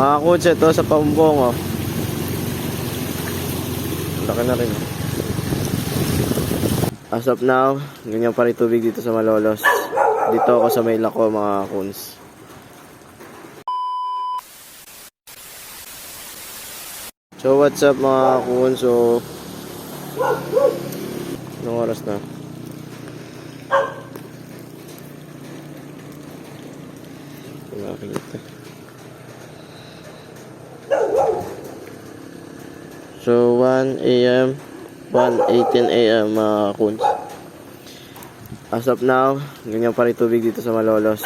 Mga kutse to sa paumbong oh. Ang Laki na rin oh. As of now, ganyan pa rin tubig dito sa Malolos. Dito ako sa may lako mga kuns. So what's up mga kuns? So Anong oras na? Wala kita. So 1 a.m. 1.18 a.m. mga kuns. As of now, ganyan pa rin tubig dito sa Malolos.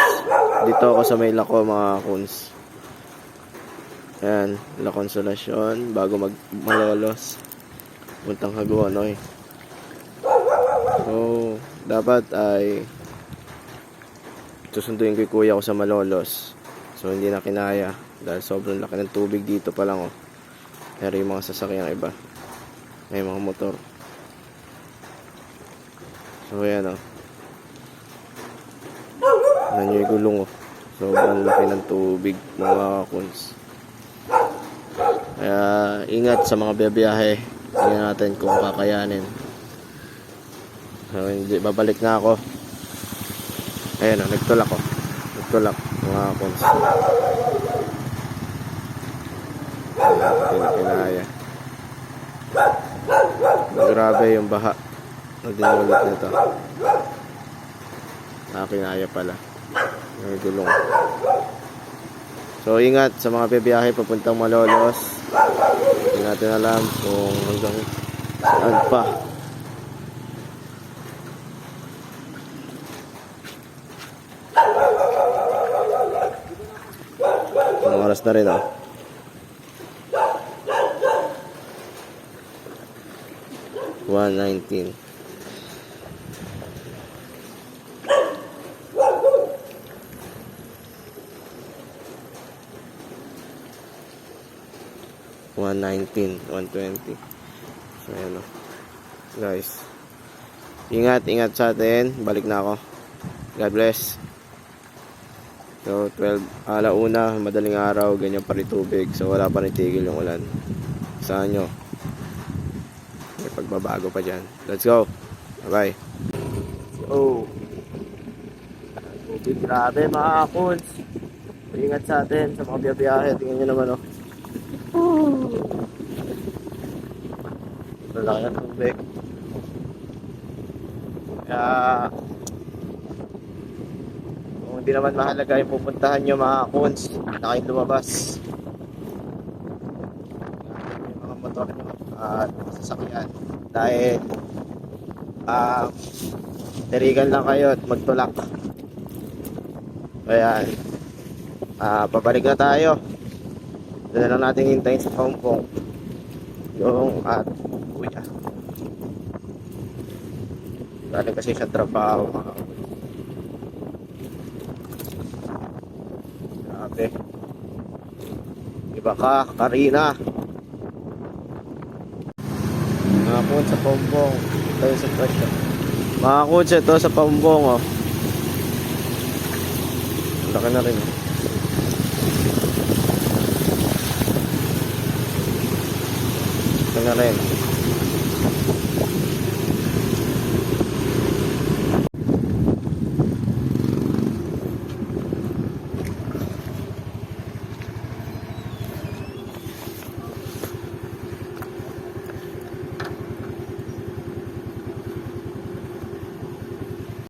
Dito ako sa may lako mga kuns. Ayan, La Consolacion, bago mag Malolos. Puntang Hagonoy. So, dapat ay susunduin ko yung kuya ko sa Malolos. So, hindi na kinaya. Dahil sobrang laki ng tubig dito pa lang, oh. Pero yung mga sasakyan iba. May mga motor. So, ayan, oh. Ano yung gulong, oh. Sobrang laki ng tubig, mga kuns. Kaya, ingat sa mga biyahe. Tingnan natin kung kakayanin. So, hindi, babalik na ako. Ayan, oh, nagtulak, oh. Nagtulak, mga na kinaya. Grabe yung baha na dinulot nito. Nakakinaya pala. May gulong. So ingat sa mga bibiyahe papuntang Malolos. Hindi natin alam kung hanggang saan pa. Anong oras na rin oh. One nineteen. One nineteen, one twenty. So ayan o. Guys. Ingat, ingat sa atin. Balik na ako. God bless. So, 12, alauna, madaling araw, ganyan pa rin tubig. So, wala pa rin tigil yung ulan. Saan nyo? May pagbabago pa dyan. Let's go. Bye-bye. So, tubig grabe mga kuns. Ingat sa atin sa mga biyabiyahe. Tingnan nyo naman, oh. Wala ka tubig. Kaya, hindi naman mahalaga yung pupuntahan nyo mga kuns, na kayo lumabas. Yung mga motor nyo at sasakyan. Dahil, ah, tirigan lang kayo at magtulak. Kaya, ah, pabalik na tayo. Doon na lang natin hintayin sa paumpong. Yung at kuya. Galing kasi sa trabaho mga Grabe. Iba ka, Karina. Mga kutsa sa paumpong. Tayo sa presyo. Mga kutsa ito sa paumpong oh. Laki na rin oh. Ito na rin.